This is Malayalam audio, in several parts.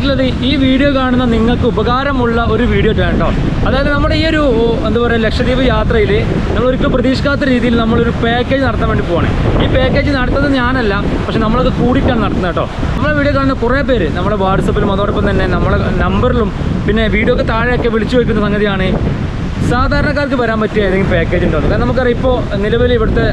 വന്നിട്ടുള്ളത് ഈ വീഡിയോ കാണുന്ന നിങ്ങൾക്ക് ഉപകാരമുള്ള ഒരു വീഡിയോ ആയിട്ടോ അതായത് നമ്മുടെ ഈ ഒരു എന്താ പറയുക ലക്ഷദ്വീപ് യാത്രയിൽ നമ്മൾ ഒരിക്കലും പ്രതീക്ഷിക്കാത്ത രീതിയിൽ നമ്മളൊരു പാക്കേജ് നടത്താൻ വേണ്ടി പോകണേ ഈ പാക്കേജ് നടത്തുന്നത് ഞാനല്ല പക്ഷെ നമ്മളത് കൂടിക്കാണ് നടത്തുന്നത് കേട്ടോ. നമ്മളെ വീഡിയോ കാണുന്ന കുറേ പേര് നമ്മുടെ വാട്സപ്പിലും അതോടൊപ്പം തന്നെ നമ്മളെ നമ്പറിലും പിന്നെ വീഡിയോ ഒക്കെ താഴെയൊക്കെ വിളിച്ചു വയ്ക്കുന്ന സംഗതിയാണ് സാധാരണക്കാർക്ക് വരാൻ പറ്റിയ ഏതെങ്കിലും പാക്കേജ് ഉണ്ടോ. കാരണം നമുക്കറിയാം ഇപ്പോൾ നിലവിൽ ഇവിടുത്തെ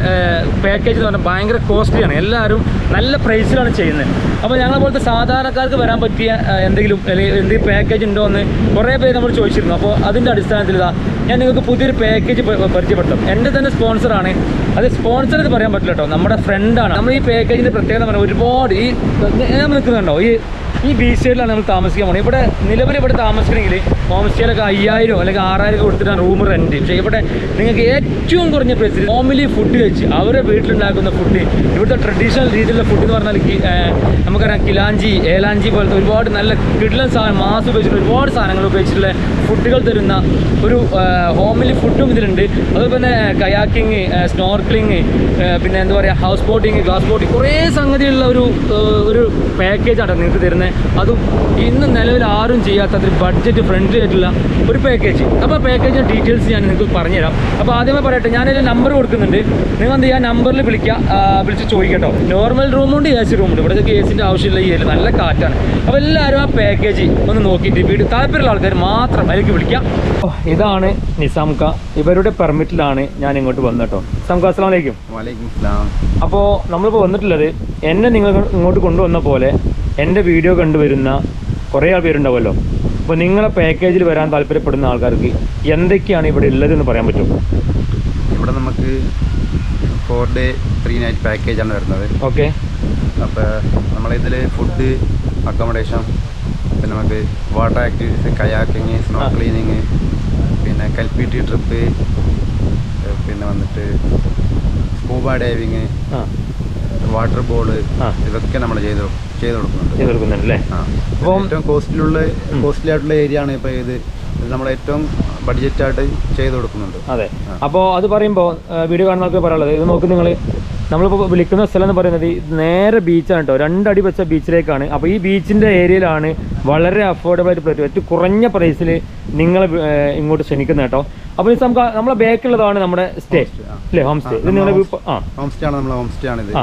പാക്കേജ് എന്ന് പറഞ്ഞാൽ ഭയങ്കര കോസ്റ്റ്ലിയാണ് എല്ലാവരും നല്ല പ്രൈസിലാണ് ചെയ്യുന്നത്. അപ്പോൾ ഞങ്ങളെ പോലത്തെ സാധാരണക്കാർക്ക് വരാൻ പറ്റിയ എന്തെങ്കിലും അല്ലെങ്കിൽ എന്തെങ്കിലും പാക്കേജ് ഉണ്ടോ എന്ന് കുറേ പേര് നമ്മൾ ചോദിച്ചിരുന്നു. അപ്പോൾ അതിന്റെ അടിസ്ഥാനത്തിൽ ഇതാ ഞാൻ നിങ്ങൾക്ക് പുതിയൊരു പാക്കേജ് പരിചയപ്പെടുത്തും. എന്റെ തന്നെ സ്പോൺസറാണ് അത് സ്പോൺസർ എന്ന് പറയാൻ പറ്റില്ല കേട്ടോ. നമ്മുടെ ഫ്രണ്ടാണ് നമ്മൾ ഈ പാക്കേജിന്റെ പ്രത്യേകത പറഞ്ഞാൽ ഒരുപാട് ഈ ഞാൻ നിൽക്കുന്നുണ്ടോ? ഈ ഈ ബീച്ച് സൈഡിലാണ് നമ്മൾ താമസിക്കാൻ പോകുന്നത് ഇവിടെ നിലവിൽ ഇവിടെ താമസിക്കണമെങ്കിൽ ഹോം സ്റ്റേയിലൊക്കെ അയ്യായിരം അല്ലെങ്കിൽ ആറായിരം കൊടുത്തിട്ടാണ് റൂം റെന്റ് പക്ഷേ ഇവിടെ നിങ്ങൾക്ക് ഏറ്റവും കുറഞ്ഞ പ്രൈസിൽ ഹോമിലി ഫുഡ് കഴിച്ച് അവരെ വീട്ടിലുണ്ടാക്കുന്ന ഫുഡ് ഇവിടുത്തെ ട്രഡീഷണൽ രീതിയിലുള്ള ഫുഡ് എന്ന് പറഞ്ഞാൽ നമുക്കറിയാം കിലാഞ്ചി ഏലാഞ്ചി പോലത്തെ ഒരുപാട് നല്ല കിടിലൻ സാധനം മാസ് ഉപയോഗിച്ചിട്ട് ഒരുപാട് സാധനങ്ങൾ ഉപയോഗിച്ചിട്ടുള്ള ഫുഡുകൾ തരുന്ന ഒരു ഹോമിലി ഫുഡും ഇതിലുണ്ട്. അതുപോലെ തന്നെ കയാക്കിങ് സ്നോർക്ലിങ് പിന്നെ എന്താ പറയുക ഹൗസ് ബോട്ടിങ് ഗ്ലാസ് ബോട്ടിങ് കുറേ സംഗതിയുള്ള ഒരു ഒരു പാക്കേജാണ് നിങ്ങൾക്ക് തരുന്നത് അതും ഇന്ന് നിലവിൽ ആരും ചെയ്യാത്ത അത്ര ബഡ്ജറ്റ് ഫ്രണ്ട്ലി ആയിട്ടുള്ള ഒരു പാക്കേജ് അപ്പോൾ പാക്കേജിന്റെ ഡീറ്റെയിൽസ് ഞാൻ നിങ്ങൾക്ക് പറഞ്ഞുതരാം. അപ്പോൾ ആദ്യമേ പറയട്ടെ ഞാനൊരു നമ്പർ കൊടുക്കുന്നുണ്ട്. നിങ്ങൾ എന്ത് ചെയ്യുക നമ്പറിൽ വിളിക്കുക വിളിച്ച് ചോദിക്കട്ടോ. നോർമൽ റൂമുണ്ട് എ സി റൂമുണ്ട് ഇവിടെ എ സിന്റെ ആവശ്യമില്ല ഈ നല്ല കാറ്റാണ്. അപ്പോൾ എല്ലാവരും ആ പാക്കേജ് ഒന്ന് നോക്കിയിട്ട് വീട് താല്പര്യമുള്ള ആൾക്കാർ മാത്രം അതിലേക്ക് വിളിക്കാം. ഓ, ഇതാണ് നിസാംക ഇവരുടെ പെർമിറ്റിലാണ് ഞാൻ ഇങ്ങോട്ട് വന്നത് കേട്ടോ നിസാംക അസ്സാം വലൈക്കും അപ്പോൾ നമ്മളിപ്പോൾ വന്നിട്ടുള്ളത് എന്നെ നിങ്ങൾ ഇങ്ങോട്ട് കൊണ്ടുവന്ന പോലെ എന്റെ വീഡിയോ കണ്ടുവരുന്ന കുറേ ആൾ പേരുണ്ടാവുമല്ലോ അപ്പോൾ നിങ്ങളെ പാക്കേജിൽ വരാൻ താല്പര്യപ്പെടുന്ന ആൾക്കാർക്ക് എന്തൊക്കെയാണ് ഇവിടെ ഉള്ളതെന്ന് പറയാൻ പറ്റും ഇവിടെ നമുക്ക് ഫോർ ഡേ ത്രീ നൈറ്റ് പാക്കേജാണ് വരുന്നത്. ഓക്കെ അപ്പോൾ നമ്മളിതിൽ ഫുഡ് അക്കോമഡേഷൻ പിന്നെ നമുക്ക് water activities kayaking snow cleaning പിന്നെ കൽപ്പിറ്റി ട്രിപ്പ് പിന്നെ വന്നിട്ട് സ്കൂബ ഡൈവിങ് വാട്ടർ ബോൾ ഇതൊക്കെ നമ്മൾ ചെയ്ത് ചെയ്ത് കൊടുക്കുന്നുണ്ട്. ചെയ്ത് കൊടുക്കുന്നുണ്ട് അല്ലേ? ആ. അപ്പം- ഏറ്റവും കോസ്റ്റിലുള്ള. കോസ്റ്റ്ലി ആയിട്ടുള്ള ഏരിയ ആണ് ഇപ്പോൾ ഇത്. നമ്മൾ ഏറ്റവും ബഡ്ജറ്റായിട്ട് ചെയ്ത് കൊടുക്കുന്നുണ്ട്. അതെ. അപ്പോ അപ്പോൾ അത് പറയുമ്പോൾ വീഡിയോ കാണുന്നവർക്ക് പറയാനുള്ളത് ഇത് നോക്ക് നിങ്ങൾ നമ്മളിപ്പോൾ വിളിക്കുന്ന സ്ഥലം എന്ന് പറയുന്നത് നേരെ ബീച്ചാണ് കേട്ടോ രണ്ടടി വെച്ച ബീച്ചിലേക്കാണ് അപ്പോൾ ഈ ബീച്ചിന്റെ ഏരിയയിലാണ് വളരെ അഫോർഡബിൾ ആയിട്ട് പറ്റും ഏറ്റവും കുറഞ്ഞ പ്രൈസിൽ നിങ്ങൾ ഇങ്ങോട്ട് ക്ഷണിക്കുന്നത് കേട്ടോ. അപ്പോൾ ഇത് നമുക്ക് നമ്മുടെ ബാക്കിലുള്ളതാണ് നമ്മുടെ സ്റ്റേ അല്ലേ? ഹോം സ്റ്റേ ഇത് നമ്മളെ നിങ്ങളുടെ home ആ. ഹോം സ്റ്റേ ആണ് നമ്മളെ ഹോം സ്റ്റേ ആണ് ഇത്.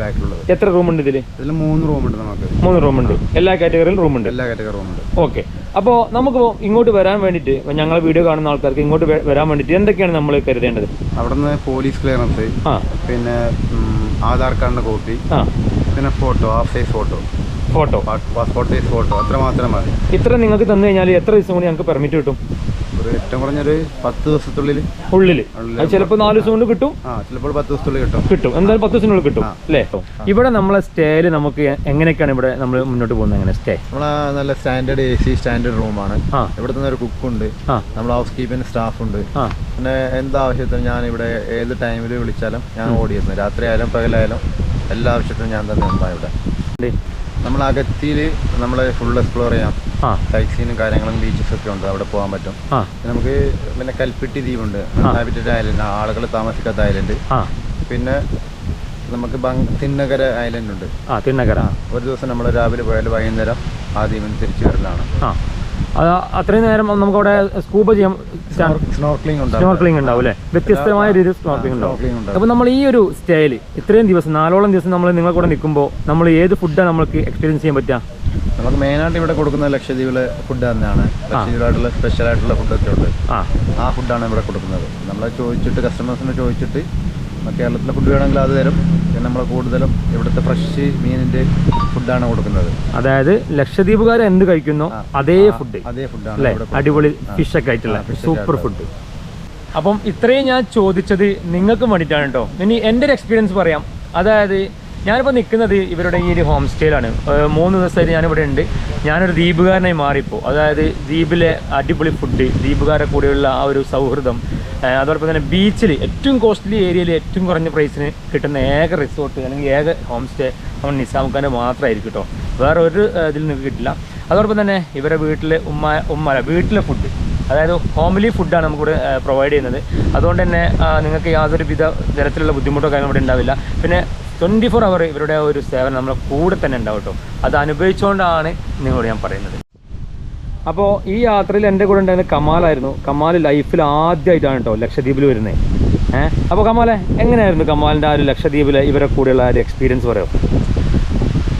ബാക്കിലുള്ളത്. എത്ര റൂം ഉണ്ട് ഇതിൽ ഇതിൽ മൂന്ന് റൂം ഉണ്ട് നമുക്ക്. മൂന്ന് റൂം ഉണ്ട്. എല്ലാ കാറ്റഗറിയിലും ഉണ്ട്. എല്ലാ കാറ്റഗറി ഉണ്ട്. ഓക്കെ അപ്പോൾ നമുക്ക് ഇങ്ങോട്ട് വരാൻ വേണ്ടിയിട്ട് ഞങ്ങളെ വീഡിയോ കാണുന്ന ആൾക്കാർക്ക് ഇങ്ങോട്ട് വരാൻ വേണ്ടിയിട്ട് എന്തൊക്കെയാണ് നമ്മൾ കരുതേണ്ടത്? അവിടുന്ന് പോലീസ് ക്ലിയറൻസ് പിന്നെ ആധാർ കാർഡിന്റെ കോപ്പി ആ. പിന്നെ photo half size photo. Photo. Passport size photo അത്ര മാത്രം മതി. ഇത്ര നിങ്ങൾക്ക് തന്നു കഴിഞ്ഞാൽ എത്ര ദിവസം കൂടി ഞങ്ങൾക്ക് പെർമിറ്റ് കിട്ടും? ഒരു ഏറ്റവും കുറഞ്ഞൊരു പത്ത് ദിവസത്തുള്ളിൽ ഉള്ളിൽ ചിലപ്പോൾ നാല് ദിവസം കൊണ്ട് കിട്ടും. ആ ചിലപ്പോൾ പത്ത് ദിവസത്തുള്ളിൽ കിട്ടും. കിട്ടും. എന്തായാലും പത്ത് ദിവസത്തിനുള്ളിൽ കിട്ടും. അല്ലേ? ഇവിടെ നമ്മളെ സ്റ്റേയിൽ നമുക്ക് എങ്ങനെയൊക്കെയാണ് ഇവിടെ നമ്മൾ മുന്നോട്ട് പോകുന്നത്? എങ്ങനെ സ്റ്റേ? നമ്മളെ നല്ല സ്റ്റാൻഡേർഡ് എ സി സ്റ്റാൻഡേർഡ് റൂമാണ്. ഇവിടെ തന്നെ ഒരു കുക്കുണ്ട്. ഉണ്ട് നമ്മൾ ഹൗസ് കീപ്പിംഗ് സ്റ്റാഫ് ഉണ്ട് പിന്നെ എന്താവശ്യത്തിനും ഞാൻ ഇവിടെ ഏത് ടൈമിൽ വിളിച്ചാലും ഞാൻ ഓടിയിരുന്നു രാത്രി ആയാലും പകലായാലും എല്ലാ ആവശ്യത്തിനും ഞാൻ തന്നെ ഉണ്ടാവും ഇവിടെ. നമ്മൾ അകത്തിയിൽ നമ്മൾ ഫുൾ എക്സ്പ്ലോർ ചെയ്യാം സൈറ്റ് സീനും കാര്യങ്ങളും ബീച്ചസ് ഒക്കെ ഉണ്ട് അവിടെ പോകാൻ പറ്റും. നമുക്ക് പിന്നെ കൽപ്പിട്ടി ദ്വീപുണ്ട്. ഹാബിറ്റഡ് ഐലൻഡ് ആളുകൾ താമസിക്കാത്ത ഐലൻഡ് പിന്നെ നമുക്ക് തിന്നകര ഐലൻഡ് ഉണ്ട്. തിണ്ണക്കര ഒരു ദിവസം നമ്മൾ രാവിലെ പോയാൽ വൈകുന്നേരം ആ ദ്വീപിന് തിരിച്ചു വരലാണ്. അത്രയും നേരം നമുക്ക് അവിടെ സ്കൂബ ചെയ്യാം സ്നോർക്ലിംഗ് ഉണ്ട് സ്നോർക്ലിംഗ് ഉണ്ടാവും അല്ലേ? വ്യത്യസ്തമായ രീതിയിൽ സ്നോർക്ലിംഗ് ഉണ്ടാവും. അപ്പൊ നമ്മൾ ഈ ഒരു സ്റ്റൈൽ ഇത്രയും ദിവസം നാലോളം ദിവസം നമ്മൾ നിങ്ങളെ കൂടെ നിൽക്കുമ്പോൾ നമ്മൾ ഏത് ഫുഡാണ് നമ്മൾക്ക് എക്സ്പീരിയൻസ് ചെയ്യാൻ പറ്റുക? നമുക്ക് മെയിൻ ആയിട്ട് ഇവിടെ കൊടുക്കുന്ന ലക്ഷദ്വീപിലെ ഫുഡ് തന്നെയാണ്. ലക്ഷദ്വീപായിട്ടുള്ള സ്പെഷ്യൽ ആയിട്ടുള്ള ഫുഡൊക്കെ ഉണ്ട്. ആ. ഫുഡാണ് ഇവിടെ കൊടുക്കുന്നത്. നമ്മൾ ചോദിച്ചിട്ട് കസ്റ്റമേഴ്സിനെ ചോദിച്ചിട്ട് കേരളത്തിലെ ഫുഡ് വേണമെങ്കിൽ അത് തരും. നമ്മൾ കൂടുതലും ഇവിടുത്തെ ഫ്രഷ് മീനിന്റെ ഫുഡാണ് കൊടുക്കുന്നത്. അതായത് ലക്ഷദ്വീപുകാർ എന്ത് കഴിക്കുന്നു? അതേ ഫുഡ് അതേ ഫുഡാണ് അടിപൊളി. ഫിഷ് ഒക്കെ ആയിട്ടുള്ള സൂപ്പർ ഫുഡ് അപ്പം ഇത്രയും ഞാൻ ചോദിച്ചത് നിങ്ങൾക്ക് വേണ്ടിയിട്ടാണ് കേട്ടോ. ഇനി എന്റെ ഒരു എക്സ്പീരിയൻസ് പറയാം. അതായത് ഞാനിപ്പോൾ നിൽക്കുന്നത് ഇവരുടെ ഈ ഒരു ഹോം സ്റ്റേയിലാണ് മൂന്ന് ദിവസമായിട്ട് ഞാനിവിടെ ഉണ്ട്. ഞാനൊരു ദ്വീപുകാരനായി മാറിപ്പോ. അതായത് ദ്വീപിലെ അടിപൊളി ഫുഡ് ദ്വീപുകാരെ കൂടെയുള്ള ആ ഒരു സൗഹൃദം അതോടൊപ്പം തന്നെ ബീച്ചിൽ ഏറ്റവും കോസ്റ്റ്ലി ഏരിയയിൽ ഏറ്റവും കുറഞ്ഞ പ്രൈസിന് കിട്ടുന്ന ഏക റിസോർട്ട് അല്ലെങ്കിൽ ഏക ഹോം സ്റ്റേ നമ്മൾ നിസാമുഖാന്റെ മാത്രമായിരിക്കും കേട്ടോ വേറെ ഒരു ഇതിൽ നിങ്ങൾക്ക് കിട്ടില്ല. അതോടൊപ്പം തന്നെ ഇവരെ വീട്ടിലെ ഉമ്മ ഉമ്മ വീട്ടിലെ ഫുഡ് അതായത് ഹോംലി ഫുഡാണ് നമുക്കിവിടെ പ്രൊവൈഡ് ചെയ്യുന്നത്. അതുകൊണ്ട് തന്നെ നിങ്ങൾക്ക് യാതൊരു വിധ തരത്തിലുള്ള ബുദ്ധിമുട്ടോ കാര്യം ഇവിടെ ഉണ്ടാവില്ല. പിന്നെ ട്വന്റി ഫോർ അവർ ഇവരുടെ ഒരു സേവനം നമ്മളെ കൂടെ തന്നെ ഉണ്ടാവും കേട്ടോ അത് അനുഭവിച്ചുകൊണ്ടാണ് നിങ്ങളോട് ഞാൻ പറയുന്നത്. അപ്പോൾ ഈ യാത്രയിൽ എന്റെ കൂടെ ഉണ്ടായിരുന്ന കമാലായിരുന്നു കമാൽ ലൈഫിൽ ആദ്യമായിട്ടാണ് കേട്ടോ ലക്ഷദ്വീപിൽ വരുന്നത് ഏഹ് അപ്പോൾ കമാലെ എങ്ങനെയായിരുന്നു കമാലിന്റെ ആ ഒരു ലക്ഷദ്വീപിലെ ഇവരെ കൂടെയുള്ള ആ ഒരു എക്സ്പീരിയൻസ് പറയുമോ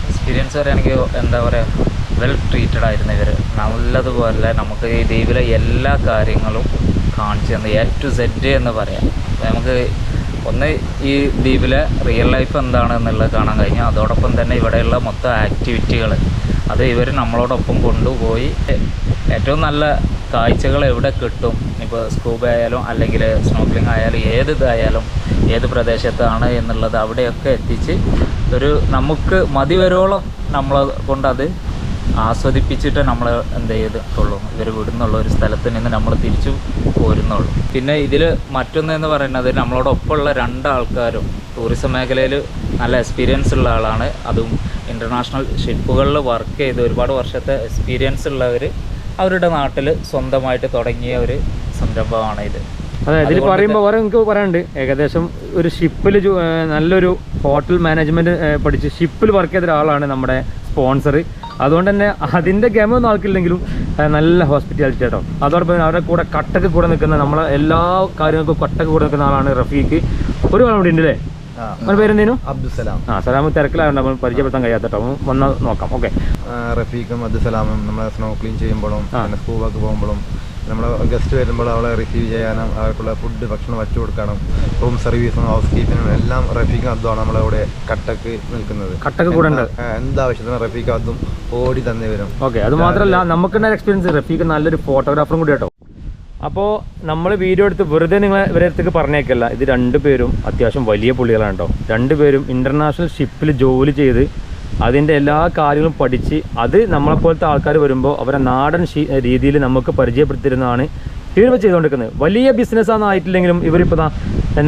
എക്സ്പീരിയൻസ് പറയുകയാണെങ്കിൽ എന്താ പറയുക വെൽ ട്രീറ്റഡ് ആയിരുന്നു ഇവർ നല്ലതുപോലെ നമുക്ക് ഈ ദ്വീപിലെ എല്ലാ കാര്യങ്ങളും കാണിച്ചു തന്നു. എ ടു സെഡ് എന്ന് പറയാം. നമുക്ക് ഒന്ന് ഈ ദ്വീപിലെ റിയൽ ലൈഫ് എന്താണ് എന്നുള്ളത് കാണാൻ കഴിഞ്ഞു. അതോടൊപ്പം തന്നെ ഇവിടെയുള്ള മൊത്തം ആക്ടിവിറ്റികൾ അത് ഇവർ നമ്മളോടൊപ്പം കൊണ്ടുപോയി. ഏറ്റവും നല്ല കാഴ്ചകൾ എവിടെ കിട്ടും? ഇപ്പോൾ സ്കൂബ ആയാലും അല്ലെങ്കിൽ സ്നോക്ലിംഗ് ആയാലും ഏത് ഇതായാലും ഏത് പ്രദേശത്താണ് എന്നുള്ളത് അവിടെയൊക്കെ എത്തിച്ച് ഒരു നമുക്ക് മതി വരോളം നമ്മളെ കൊണ്ടത് ആസ്വദിപ്പിച്ചിട്ട് നമ്മൾ എന്ത് ചെയ്തിട്ടുള്ളൂ. ഇവർ വിടുന്നുള്ള ഒരു സ്ഥലത്ത് നിന്ന് നമ്മൾ തിരിച്ചു പോരുന്നുള്ളൂ. പിന്നെ ഇതിൽ മറ്റൊന്ന് എന്ന് പറയുന്നത് നമ്മളോടൊപ്പമുള്ള രണ്ടാൾക്കാരും ടൂറിസം മേഖലയിൽ നല്ല എക്സ്പീരിയൻസ് ഉള്ള ആളാണ്. അതും ഇന്റർനാഷണൽ ഷിപ്പുകളിൽ വർക്ക് ചെയ്ത് ഒരുപാട് വർഷത്തെ എക്സ്പീരിയൻസ് ഉള്ളവർ അവരുടെ നാട്ടിൽ സ്വന്തമായിട്ട് തുടങ്ങിയ ഒരു സംരംഭമാണ് ഇത്. അതെ ഇതിൽ പറയുമ്പോൾ വേറെ എനിക്ക് പറയാനുണ്ട്. ഏകദേശം ഒരു ഷിപ്പിൽ നല്ലൊരു ഹോട്ടൽ മാനേജ്മെന്റ് പഠിച്ച് ഷിപ്പിൽ വർക്ക് ചെയ്ത ഒരാളാണ് നമ്മുടെ സ്പോൺസർ അതുകൊണ്ട് തന്നെ അതിന്റെ ഗമൊന്നും ആൾക്കില്ലെങ്കിലും നല്ല ഹോസ്പിറ്റാലിറ്റി കേട്ടോ അതോടൊപ്പം അവരുടെ കൂടെ കട്ടക്ക് കൂടെ നിൽക്കുന്ന നമ്മളെ എല്ലാ കാര്യങ്ങൾക്കും കട്ടക്ക് കൂടെ നിൽക്കുന്ന ആളാണ് റഫീഖ്. ഒരു കാലം കൂടി ഉണ്ട് അല്ലേ പേരെന്തേനു? അബ്ദുസലാം ആ സലാം തിരക്കിലായതുകൊണ്ട് നമ്മൾ പരിചയപ്പെടുത്താൻ കഴിയാത്ത കേട്ടോ നോക്കാം. ഓക്കെ. റഫീഖും അബ്ദുസലാമും നമ്മളെ സ്നോ ക്ലീൻ ചെയ്യുമ്പോഴും. പിന്നെ സ്കൂബൊക്കെ പോകുമ്പോഴും നമ്മളെ ഗസ്റ്റ് വരുമ്പോൾ അവളെ റിസീവ് ചെയ്യാനും അവർക്കുള്ള ഫുഡ് ഭക്ഷണം വച്ചു കൊടുക്കണം റൂം സർവീസും ഹൗസ് കീപ്പിനും എല്ലാം റഫീഖും അബ്ദുമാണ് നമ്മളെ ഇവിടെ കട്ടക്ക് നിൽക്കുന്നത്. കട്ടക്ക് കൂടെ എന്താവശ്യത്തിന് റഫീഖും അതും ഓടി തന്നെ വരും. ഓക്കെ. അത് മാത്രമല്ല നമുക്കുണ്ടായ എക്സ്പീരിയൻസ് റഫീഖ് നല്ലൊരു ഫോട്ടോഗ്രാഫറും കൂടി കേട്ടോ. അപ്പോൾ നമ്മൾ വീഡിയോ എടുത്ത് വെറുതെ നിങ്ങൾ ഇവരെ അടുത്തേക്ക് പറഞ്ഞേക്കല്ല. ഇത് രണ്ടുപേരും അത്യാവശ്യം വലിയ പുള്ളികളാണ് കേട്ടോ രണ്ടുപേരും ഇന്റർനാഷണൽ ഷിപ്പിൽ ജോലി ചെയ്ത് അതിന്റെ എല്ലാ കാര്യങ്ങളും പഠിച്ച് അത് നമ്മളെപ്പോലത്തെ ആൾക്കാർ വരുമ്പോൾ അവരെ നാടൻ രീതിയിൽ നമുക്ക് പരിചയപ്പെടുത്തിരുന്നതാണ് ഇവരിപ്പോൾ ചെയ്തുകൊണ്ടിരിക്കുന്നത് വലിയ ബിസിനസ്സാണ് ആയിട്ടില്ലെങ്കിലും ഇവരിപ്പോൾ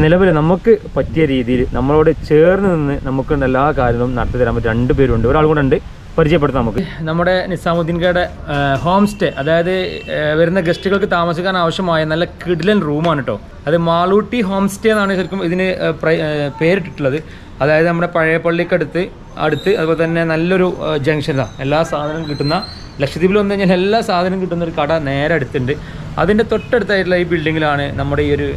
നിലവിൽ നമുക്ക് പറ്റിയ രീതിയിൽ നമ്മളോട് ചേർന്ന് നിന്ന് നമുക്ക് എല്ലാ കാര്യങ്ങളും നടത്തി തരാൻ പറ്റും രണ്ടുപേരുണ്ട് ഒരാൾ കൂടെ ഉണ്ട്. പരിചയപ്പെടുത്താം നമുക്ക്. നമ്മുടെ നിസാമുദ്ദീൻകയുടെ ഹോം സ്റ്റേ അതായത് വരുന്ന ഗസ്റ്റുകൾക്ക് താമസിക്കാൻ ആവശ്യമായ നല്ല കിഡിലൻ റൂമാണ് കേട്ടോ അത് മാളൂട്ടി ഹോം സ്റ്റേ എന്നാണ് ശരിക്കും ഇതിന് പേരിട്ടിട്ടുള്ളത്. അതായത് നമ്മുടെ പഴയ പള്ളിക്കടുത്ത് അടുത്ത് അതുപോലെ തന്നെ നല്ലൊരു ജംഗ്ഷനാണ് എല്ലാ സാധനവും കിട്ടുന്ന ലക്ഷദ്വീപിൽ വന്നു കഴിഞ്ഞാൽ എല്ലാ സാധനവും കിട്ടുന്ന ഒരു കട നേരെ അടുത്തുണ്ട്. അതിന്റെ തൊട്ടടുത്തായിട്ടുള്ള ഈ ബിൽഡിങ്ങിലാണ് നമ്മുടെ ഈ ഒരു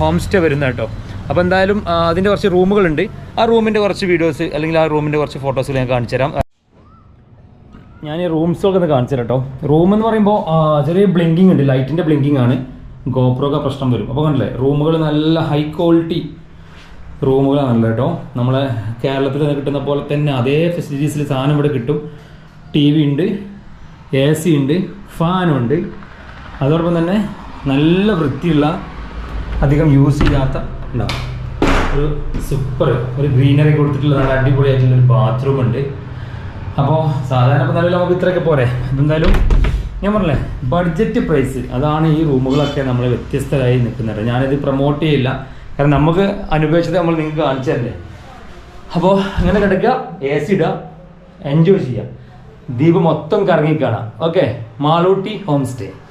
ഹോം സ്റ്റേ വരുന്നത് കേട്ടോ അപ്പോൾ എന്തായാലും അതിന്റെ കുറച്ച് റൂമുകളുണ്ട് ആ റൂമിന്റെ കുറച്ച് വീഡിയോസ് അല്ലെങ്കിൽ ആ റൂമിന്റെ കുറച്ച് ഫോട്ടോസ് ഞാൻ കാണിച്ചു തരാം ഞാൻ ഈ റൂംസൊക്കെ ഒന്ന് കാണിച്ചു കേട്ടോ റൂം എന്ന് പറയുമ്പോൾ ചെറിയ ബ്ലിങ്കിങ് ഉണ്ട്. ലൈറ്റിന്റെ ബ്ലിങ്കിങ് ആണ്. ഗോപ്രോക്കെ പ്രശ്നം വരും. അപ്പോൾ കണ്ടില്ലേ റൂമുകൾ നല്ല ഹൈ ക്വാളിറ്റി റൂമുകളാണല്ലോ കേട്ടോ. നമ്മളെ കേരളത്തിൽ കിട്ടുന്ന പോലെ തന്നെ അതേ ഫെസിലിറ്റീസിൽ സാധനം ഇവിടെ കിട്ടും. ടി വി ഉണ്ട് എ സി ഉണ്ട് ഫാനുണ്ട് അതോടൊപ്പം തന്നെ നല്ല വൃത്തിയുള്ള അധികം യൂസ് ചെയ്യാത്ത ഉണ്ടാവും ഒരു സൂപ്പർ ഒരു ഗ്രീനറി കൊടുത്തിട്ടുള്ള നല്ല അടിപൊളിയായിട്ടുള്ള ഒരു ബാത്റൂം ഉണ്ട്. അപ്പോൾ സാധാരണ ഇപ്പോൾ നിലവിൽ നമുക്ക് ഇത്രയൊക്കെ പോരെ. എന്തായാലും ഞാൻ പറഞ്ഞില്ലേ ബഡ്ജറ്റ് പ്രൈസ് അതാണ് ഈ റൂമുകളൊക്കെ നമ്മൾ വ്യത്യസ്തരായി നിൽക്കുന്നത്. ഞാനിത് പ്രൊമോട്ട് ചെയ്യില്ല. കാരണം നമുക്ക് അനുഭവിച്ചത് നമ്മൾ നിങ്ങൾക്ക് കാണിച്ചു തരല്ലേ അപ്പോൾ അങ്ങനെ കിടക്കുക എ സി ഇടുക എൻജോയ് ചെയ്യുക. ദ്വീപ് മൊത്തം കറങ്ങി കാണാം. Okay Malootty home stay